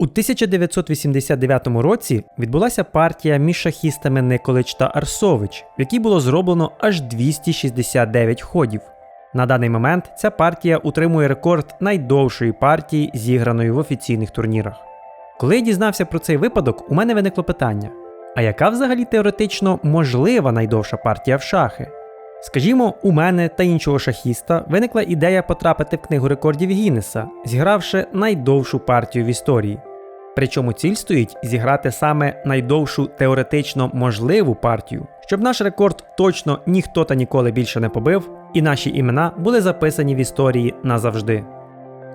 У 1989 році відбулася партія між шахістами Николич та Арсович, в якій було зроблено аж 269 ходів. На даний момент ця партія утримує рекорд найдовшої партії, зіграної в офіційних турнірах. Коли я дізнався про цей випадок, у мене виникло питання: а яка взагалі теоретично можлива найдовша партія в шахи? Скажімо, у мене та іншого шахіста виникла ідея потрапити в книгу рекордів Гіннеса, зігравши найдовшу партію в історії. Причому ціль стоїть зіграти саме найдовшу теоретично можливу партію, щоб наш рекорд точно ніхто та ніколи більше не побив, і наші імена були записані в історії назавжди.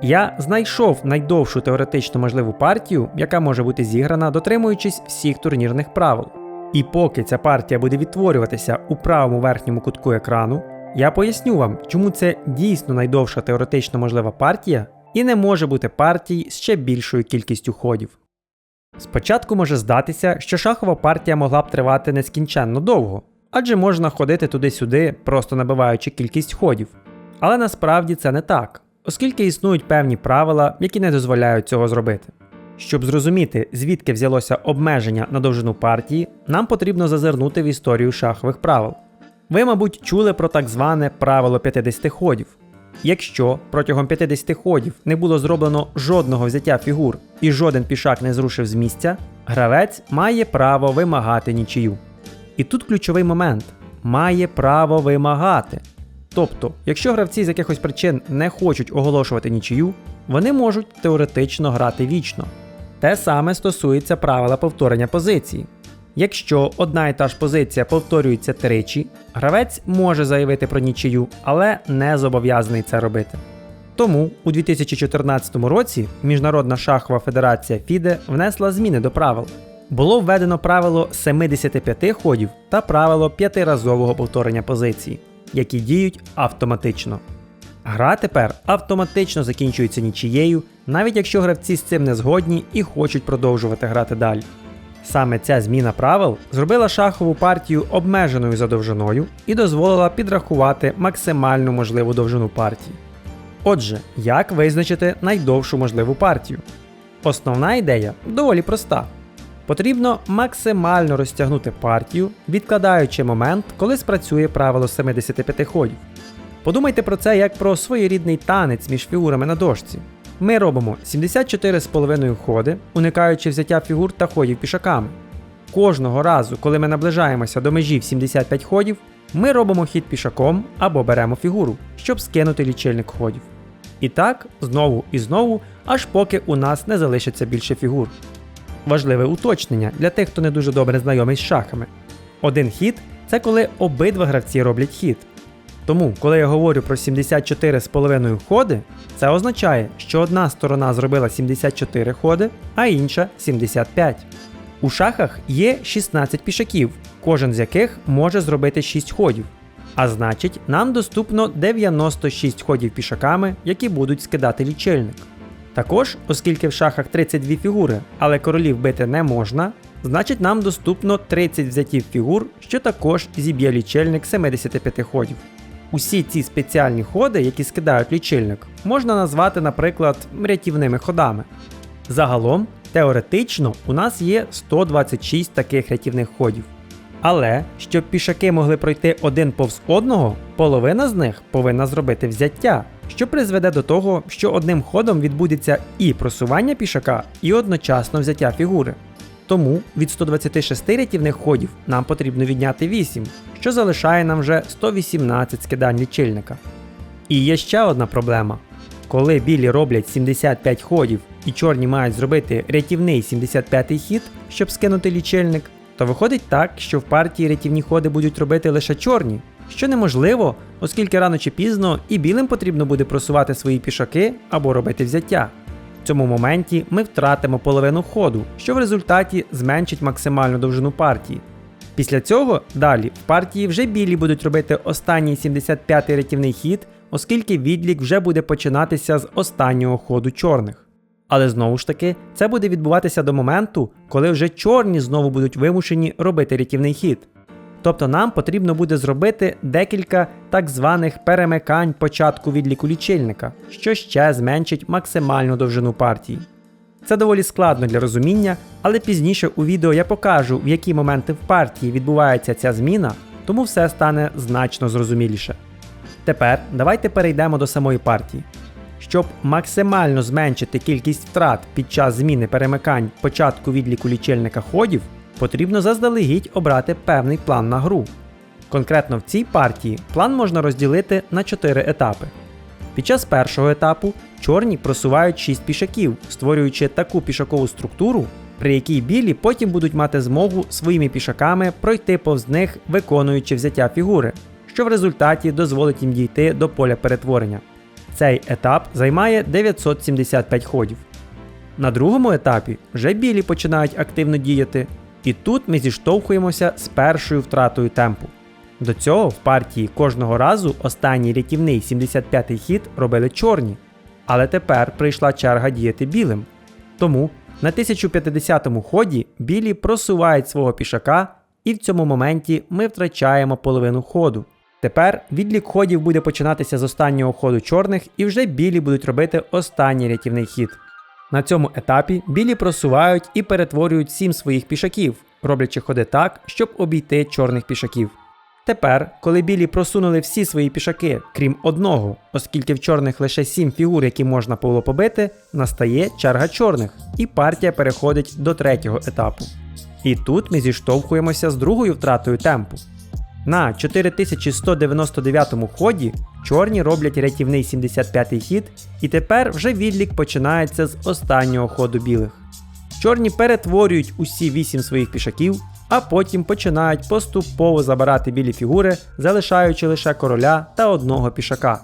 Я знайшов найдовшу теоретично можливу партію, яка може бути зіграна, дотримуючись всіх турнірних правил. І поки ця партія буде відтворюватися у правому верхньому кутку екрану, я поясню вам, чому це дійсно найдовша теоретично можлива партія і не може бути партій з ще більшою кількістю ходів. Спочатку може здатися, що шахова партія могла б тривати нескінченно довго, адже можна ходити туди-сюди, просто набиваючи кількість ходів. Але насправді це не так, оскільки існують певні правила, які не дозволяють цього зробити. Щоб зрозуміти, звідки взялося обмеження на довжину партії, нам потрібно зазирнути в історію шахових правил. Ви, мабуть, чули про так зване правило 50 ходів. Якщо протягом 50 ходів не було зроблено жодного взяття фігур і жоден пішак не зрушив з місця, гравець має право вимагати нічию. І тут ключовий момент має право вимагати. Тобто, якщо гравці з якихось причин не хочуть оголошувати нічию, вони можуть теоретично грати вічно. Те саме стосується правила повторення позиції. Якщо одна і та ж позиція повторюється тричі, гравець може заявити про нічию, але не зобов'язаний це робити. Тому у 2014 році Міжнародна шахова федерація FIDE внесла зміни до правил. Було введено правило 75 ходів та правило п'ятиразового повторення позиції, які діють автоматично. Гра тепер автоматично закінчується нічією, навіть якщо гравці з цим не згодні і хочуть продовжувати грати далі. Саме ця зміна правил зробила шахову партію обмеженою за довжиною і дозволила підрахувати максимальну можливу довжину партії. Отже, як визначити найдовшу можливу партію? Основна ідея доволі проста. Потрібно максимально розтягнути партію, відкладаючи момент, коли спрацює правило 75 ходів. Подумайте про це як про своєрідний танець між фігурами на дошці. Ми робимо 74,5 ходи, уникаючи взяття фігур та ходів пішаками. Кожного разу, коли ми наближаємося до межі в 75 ходів, ми робимо хід пішаком або беремо фігуру, щоб скинути лічильник ходів. І так, знову і знову, аж поки у нас не залишиться більше фігур. Важливе уточнення для тих, хто не дуже добре знайомий з шахами. Один хід це коли обидва гравці роблять хід. Тому, коли я говорю про 74,5 ходи, це означає, що одна сторона зробила 74 ходи, а інша 75. У шахах є 16 пішаків, кожен з яких може зробити 6 ходів. А значить, нам доступно 96 ходів пішаками, які будуть скидати лічильник. Також, оскільки в шахах 32 фігури, але королів бити не можна, значить нам доступно 30 взятів фігур, що також зіб'є лічильник 75 ходів. Усі ці спеціальні ходи, які скидають лічильник, можна назвати, наприклад, рятівними ходами. Загалом, теоретично, у нас є 126 таких рятівних ходів. Але щоб пішаки могли пройти один повз одного, половина з них повинна зробити взяття, що призведе до того, що одним ходом відбудеться і просування пішака, і одночасно взяття фігури. Тому від 126 рятівних ходів нам потрібно відняти 8, що залишає нам вже 118 скидань лічильника. І є ще одна проблема. Коли білі роблять 75 ходів і чорні мають зробити рятівний 75-й хід, щоб скинути лічильник, то виходить так, що в партії рятівні ходи будуть робити лише чорні, що неможливо, оскільки рано чи пізно і білим потрібно буде просувати свої пішаки або робити взяття. В цьому моменті ми втратимо половину ходу, що в результаті зменшить максимальну довжину партії. Після цього далі в партії вже білі будуть робити останній 75-й рятівний хід, оскільки відлік вже буде починатися з останнього ходу чорних. Але знову ж таки, це буде відбуватися до моменту, коли вже чорні знову будуть вимушені робити рятівний хід. Тобто нам потрібно буде зробити декілька так званих перемикань початку відліку лічильника, що ще зменшить максимальну довжину партії. Це доволі складно для розуміння, але пізніше у відео я покажу, в які моменти в партії відбувається ця зміна, тому все стане значно зрозуміліше. Тепер давайте перейдемо до самої партії. Щоб максимально зменшити кількість втрат під час зміни перемикань початку відліку лічильника ходів, потрібно заздалегідь обрати певний план на гру. Конкретно в цій партії план можна розділити на 4 етапи. Під час першого етапу чорні просувають 6 пішаків, створюючи таку пішакову структуру, при якій білі потім будуть мати змогу своїми пішаками пройти повз них, виконуючи взяття фігури, що в результаті дозволить їм дійти до поля перетворення. Цей етап займає 975 ходів. На другому етапі вже білі починають активно діяти, і тут ми зіштовхуємося з першою втратою темпу. До цього в партії кожного разу останній рятівний 75-й хід робили чорні, але тепер прийшла черга діяти білим. Тому на 1050-му ході білі просувають свого пішака, і в цьому моменті ми втрачаємо половину ходу. Тепер відлік ходів буде починатися з останнього ходу чорних, і вже білі будуть робити останній рятівний хід. На цьому етапі білі просувають і перетворюють 7 своїх пішаків, роблячи ходи так, щоб обійти чорних пішаків. Тепер, коли білі просунули всі свої пішаки, крім одного, оскільки в чорних лише 7 фігур, які можна було побити, настає черга чорних, і партія переходить до третього етапу. І тут ми зіштовхуємося з другою втратою темпу. На 4199 ході чорні роблять рятівний 75-й хід, і тепер вже відлік починається з останнього ходу білих. Чорні перетворюють усі 8 своїх пішаків, а потім починають поступово забирати білі фігури, залишаючи лише короля та одного пішака.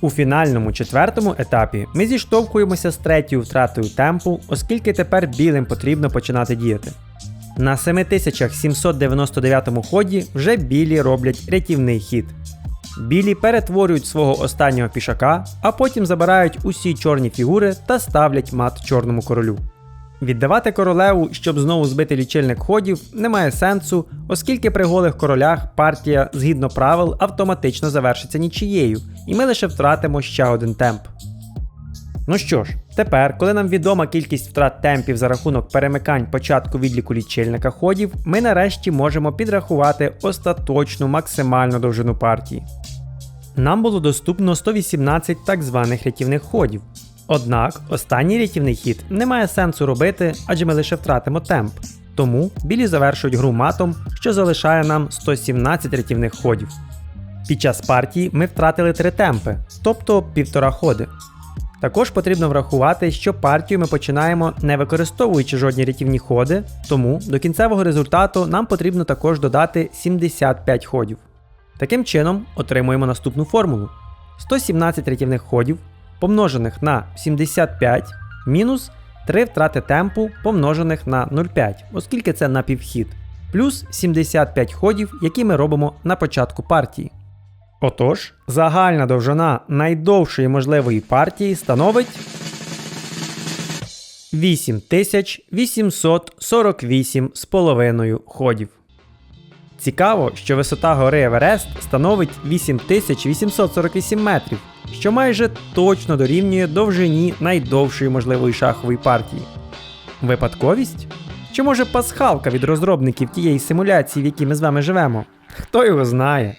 У фінальному четвертому етапі ми зіштовхуємося з третьою втратою темпу, оскільки тепер білим потрібно починати діяти. На 7799 ході вже білі роблять рятівний хід. Білі перетворюють свого останнього пішака, а потім забирають усі чорні фігури та ставлять мат чорному королю. Віддавати королеву, щоб знову збити лічильник ходів, немає сенсу, оскільки при голих королях партія згідно правил автоматично завершиться нічією, і ми лише втратимо ще один темп. Ну що ж, тепер, коли нам відома кількість втрат темпів за рахунок перемикань початку відліку лічильника ходів, ми нарешті можемо підрахувати остаточну максимальну довжину партії. Нам було доступно 118 так званих рятівних ходів. Однак останній рятівний хід не має сенсу робити, адже ми лише втратимо темп. Тому білі завершують гру матом, що залишає нам 117 рятівних ходів. Під час партії ми втратили 3 темпи, тобто півтора ходи. Також потрібно врахувати, що партію ми починаємо не використовуючи жодні рятівні ходи, тому до кінцевого результату нам потрібно також додати 75 ходів. Таким чином, отримуємо наступну формулу: 117 рятівних ходів помножених на 75 мінус 3 втрати темпу помножених на 0,5, оскільки це напівхід, плюс 75 ходів, які ми робимо на початку партії. Отож, загальна довжина найдовшої можливої партії становить 8848,5 ходів. Цікаво, що висота гори Еверест становить 8848 метрів, що майже точно дорівнює довжині найдовшої можливої шахової партії. Випадковість? Чи може пасхалка від розробників тієї симуляції, в якій ми з вами живемо? Хто його знає?